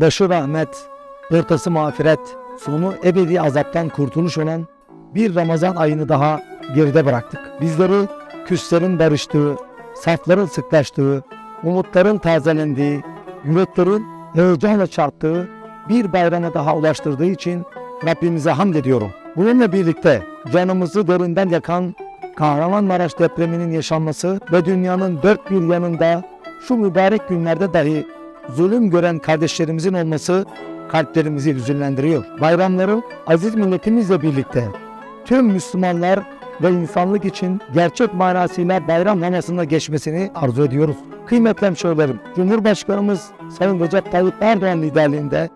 başı rahmet, ortası mağfiret, sonu ebedi azaptan kurtuluş olan bir Ramazan ayını daha geride bıraktık. Bizleri küslerin barıştığı, safların sıklaştığı, umutların tazelendiği, yüreklerin heyecanla çarptığı bir bayrama daha ulaştırdığı için Rabbimize hamd ediyorum. Bununla birlikte canımızı derinden yakan Kahramanmaraş depreminin yaşanması ve dünyanın dört bir yanında şu mübarek günlerde dahi zulüm gören kardeşlerimizin olması kalplerimizi hüzünlendiriyor. Bayramları aziz milletimizle birlikte tüm Müslümanlar ve insanlık için gerçek manasıyla bayram havasında geçmesini arzu ediyoruz. Kıymetli hemşehrilerim, Cumhurbaşkanımız Sayın Recep Tayyip Erdoğan liderliğinde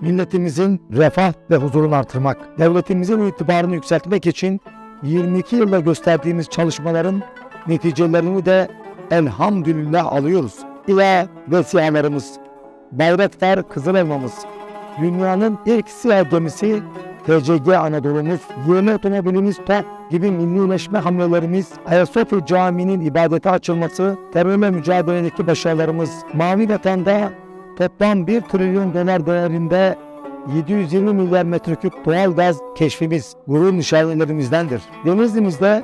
milletimizin refah ve huzurunu artırmak, devletimizin itibarını yükseltmek için 22 yılda gösterdiğimiz çalışmaların neticelerini de elhamdülillah alıyoruz. İla vesilelerimiz, Bayraktar Kızıl Elmamız, dünyanın ilk siyah gemisi TCG Anadolu'muz, yeni otomobilimiz TOP gibi millileşme hamlelerimiz, Ayasofya Camii'nin ibadete açılması, terörle mücadeledeki başarılarımız, Mavi Vatan'da toplam 1 trilyon dolar değerinde 720 milyar metreküp doğal gaz keşfimiz gurur nişanelerimizdendir. Denizli'mizde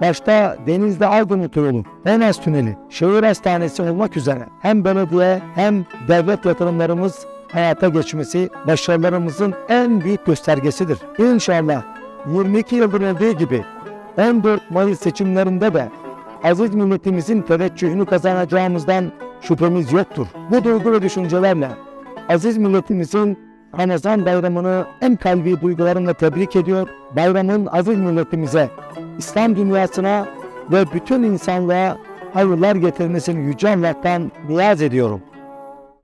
başta Denizli Aydın Otoyolu, Enes Tüneli, Şehir Hastanesi olmak üzere hem belediye hem devlet yatırımlarımız hayata geçmesi başarılarımızın en büyük göstergesidir. İnşallah 22 yıldır olduğu gibi 14 Mayıs seçimlerinde de aziz milletimizin teveccühünü kazanacağımızdan şüphemiz yoktur. Bu duygu ve düşüncelerle aziz milletimizin Ramazan bayramını en kalbi duygularımla tebrik ediyor. Bayramın aziz milletimize, İslam dünyasına ve bütün insanlığa hayırlar getirmesini Yüce Allah'tan niyaz ediyorum.